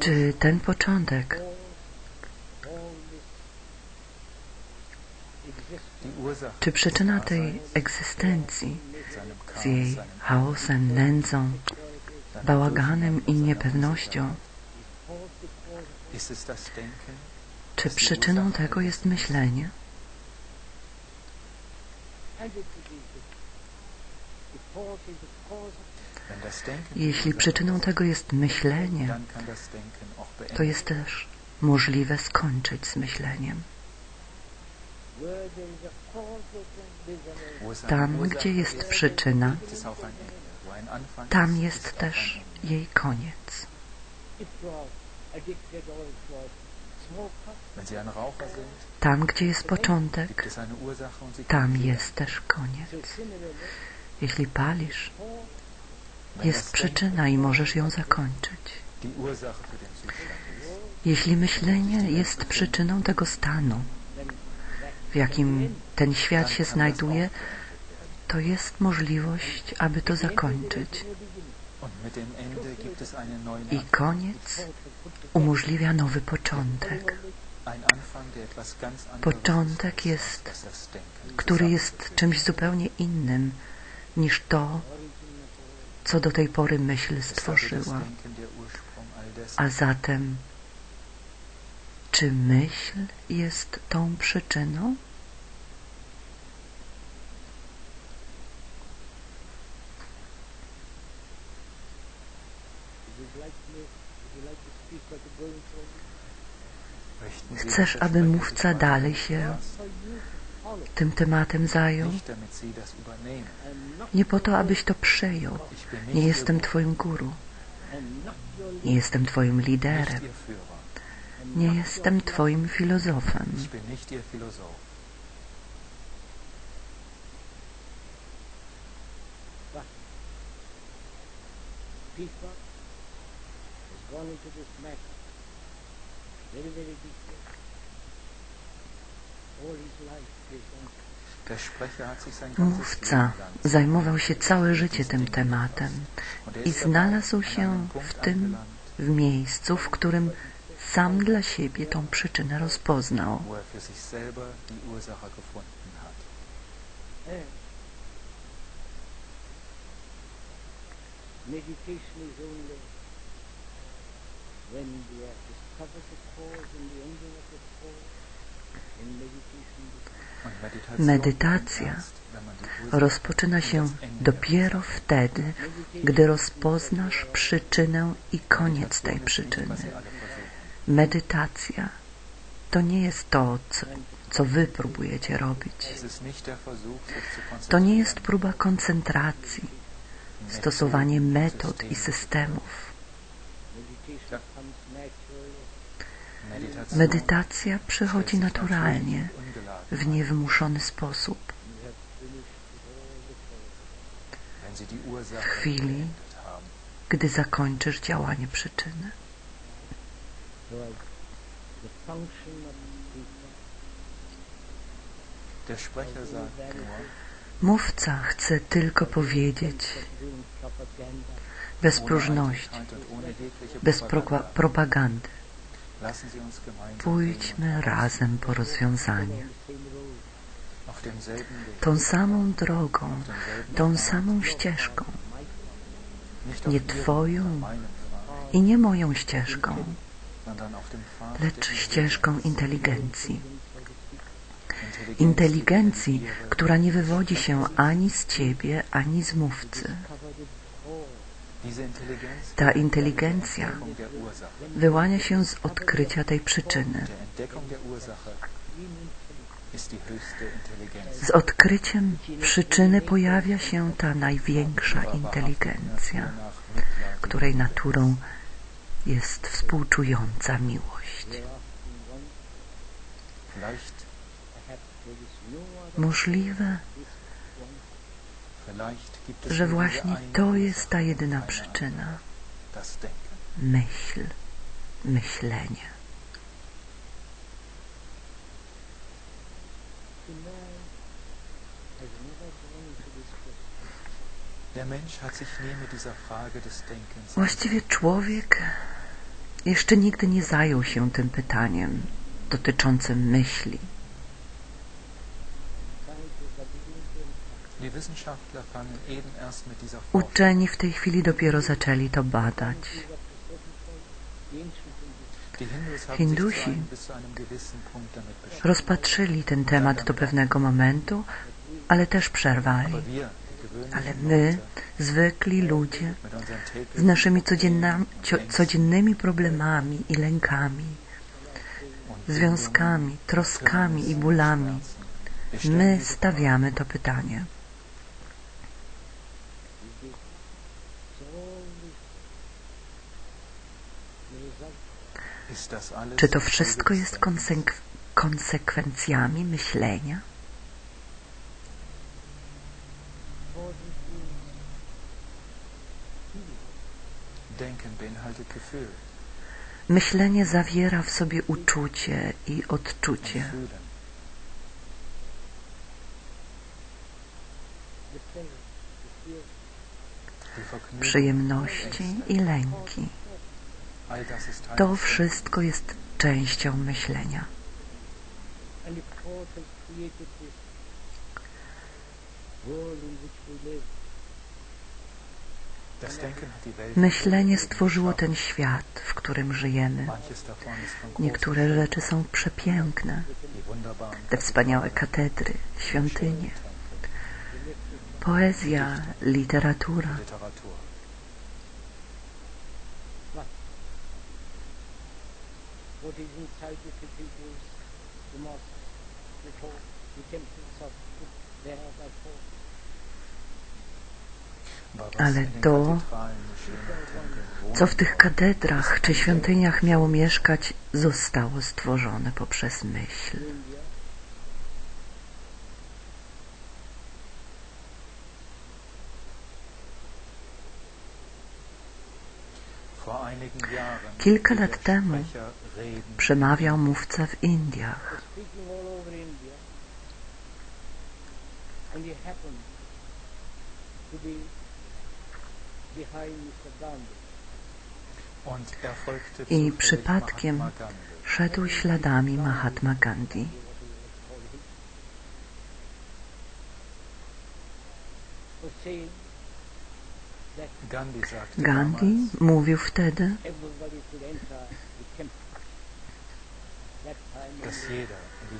Czy ten początek Czy przyczyna tej egzystencji z jej chaosem, nędzą, bałaganem i niepewnością, czy przyczyną tego jest myślenie? Jeśli przyczyną tego jest myślenie, to jest też możliwe skończyć z myśleniem. Tam, gdzie jest przyczyna, tam jest też jej koniec. Tam, gdzie jest początek, tam jest też koniec. Jeśli palisz, jest przyczyna i możesz ją zakończyć. Jeśli myślenie jest przyczyną tego stanu, w jakim ten świat się znajduje, to jest możliwość, aby to zakończyć. I koniec umożliwia nowy początek. Początek jest, który jest czymś zupełnie innym niż to, co do tej pory myśl stworzyła. A zatem, czy myśl jest tą przyczyną? Chcesz, aby mówca dalej się tym tematem zajął? Nie po to, abyś to przejął. Nie jestem Twoim guru. Nie jestem Twoim liderem. Nie jestem Twoim filozofem. Mówca zajmował się całe życie tym tematem i znalazł się w tym w miejscu, w którym sam dla siebie tą przyczynę rozpoznał. Meditation is only when we have discovered the cause and the ending of the cause. In meditation, Medytacja rozpoczyna się dopiero wtedy, gdy rozpoznasz przyczynę i koniec tej przyczyny. Medytacja to nie jest to, co, co wy próbujecie robić. To nie jest próba koncentracji, stosowanie metod i systemów. Medytacja przychodzi naturalnie, w niewymuszony sposób. W chwili, gdy zakończysz działanie przyczyny. Mówca chce tylko powiedzieć bez próżności, bez pro propagandy. Pójdźmy razem po rozwiązanie. Tą samą drogą, tą samą ścieżką. Nie Twoją i nie moją ścieżką, lecz ścieżką inteligencji. Inteligencji, która nie wywodzi się ani z Ciebie, ani z mówcy. Ta inteligencja wyłania się z odkrycia tej przyczyny. Z odkryciem przyczyny pojawia się ta największa inteligencja, której naturą jest współczująca miłość. Możliwe, że właśnie to jest ta jedyna przyczyna. Myśl, myślenie. Właściwie człowiek jeszcze nigdy nie zajął się tym pytaniem dotyczącym myśli. Uczeni w tej chwili dopiero zaczęli to badać. Hindusi rozpatrzyli ten temat do pewnego momentu, ale też przerwali. Ale my, zwykli ludzie, z naszymi codziennymi problemami i lękami, związkami, troskami i bólami, my stawiamy to pytanie. Czy to wszystko jest konsek konsekwencjami myślenia? Myślenie zawiera w sobie uczucie i odczucie. Przyjemności i lęki. To wszystko jest częścią myślenia. Myślenie stworzyło ten świat, w którym żyjemy. Niektóre rzeczy są przepiękne. Te wspaniałe katedry, świątynie, poezja, literatura. What is inside the cathedrals, the mosques, the the temples of are Ale to, co w tych katedrach czy świątyniach miało mieszkać, zostało stworzone poprzez myśl. Kilka lat temu przemawiał mówca w Indiach. I przypadkiem szedł śladami Mahatma Gandhi. Gandhi mówił wtedy,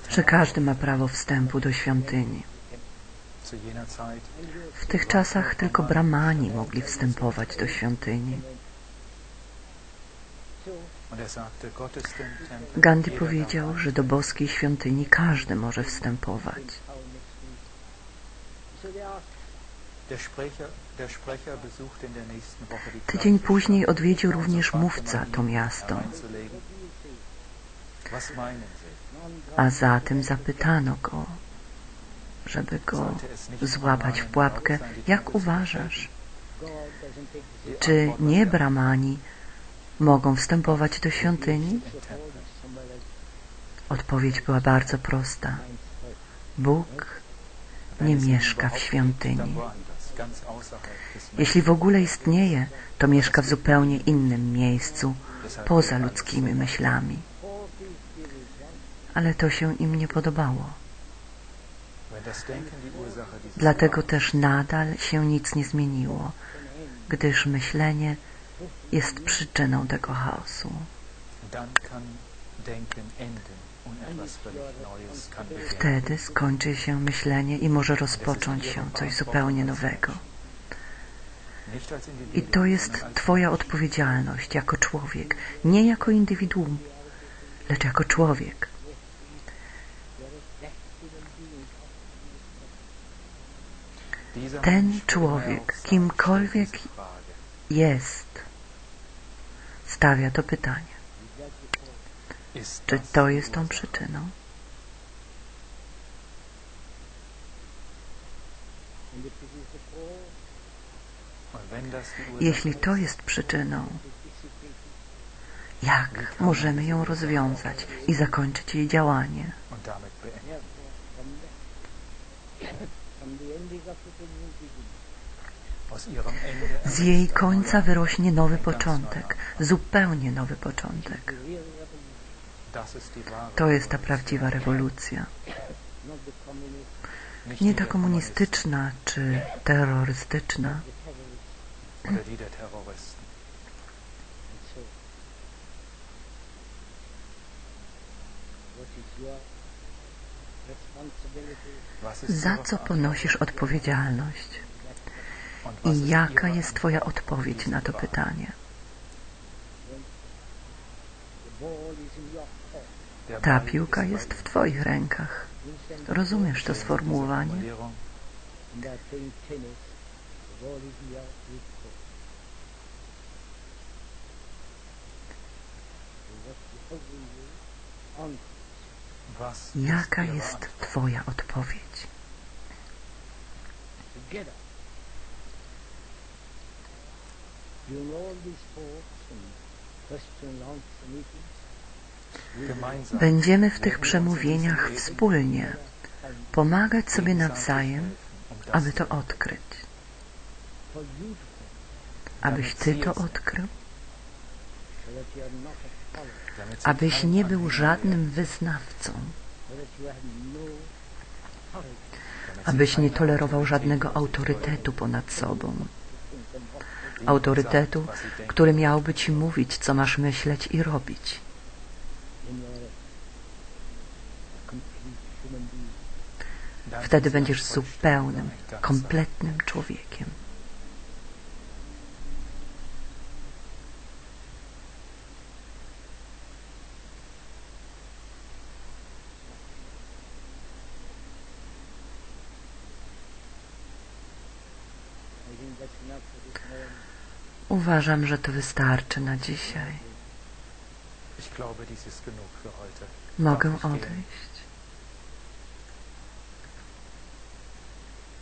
że każdy ma prawo wstępu do świątyni. W tych czasach tylko bramani mogli wstępować do świątyni. Gandhi powiedział, że do boskiej świątyni każdy może wstępować. Tydzień później odwiedził również mówca to miasto. A zatem zapytano go, żeby go złapać w pułapkę, jak uważasz? Czy nie bramani mogą wstępować do świątyni? Odpowiedź była bardzo prosta. Bóg nie mieszka w świątyni. Jeśli w ogóle istnieje, to mieszka w zupełnie innym miejscu, poza ludzkimi myślami. Ale to się im nie podobało. Dlatego też nadal się nic nie zmieniło, gdyż myślenie jest przyczyną tego chaosu. Wtedy skończy się myślenie i może rozpocząć się coś zupełnie nowego. I to jest Twoja odpowiedzialność jako człowiek, nie jako indywiduum, lecz jako człowiek. Ten człowiek, kimkolwiek jest, stawia to pytanie. Czy to jest tą przyczyną? Jeśli to jest przyczyną, jak możemy ją rozwiązać i zakończyć jej działanie? Z jej końca wyrośnie nowy początek, zupełnie nowy początek. To jest ta prawdziwa rewolucja. Nie ta komunistyczna czy terrorystyczna. Za co ponosisz odpowiedzialność? I jaka jest Twoja odpowiedź na to pytanie? Ta piłka jest w Twoich rękach. Rozumiesz to sformułowanie? Jaka jest Twoja odpowiedź? Będziemy w tych przemówieniach wspólnie pomagać sobie nawzajem, aby to odkryć. Abyś Ty to odkrył? Abyś nie był żadnym wyznawcą. Abyś nie tolerował żadnego autorytetu ponad sobą. Autorytetu, który miałby Ci mówić, co masz myśleć i robić. Wtedy będziesz zupełnym, kompletnym człowiekiem. Uważam, że to wystarczy na dzisiaj. Mogę odejść.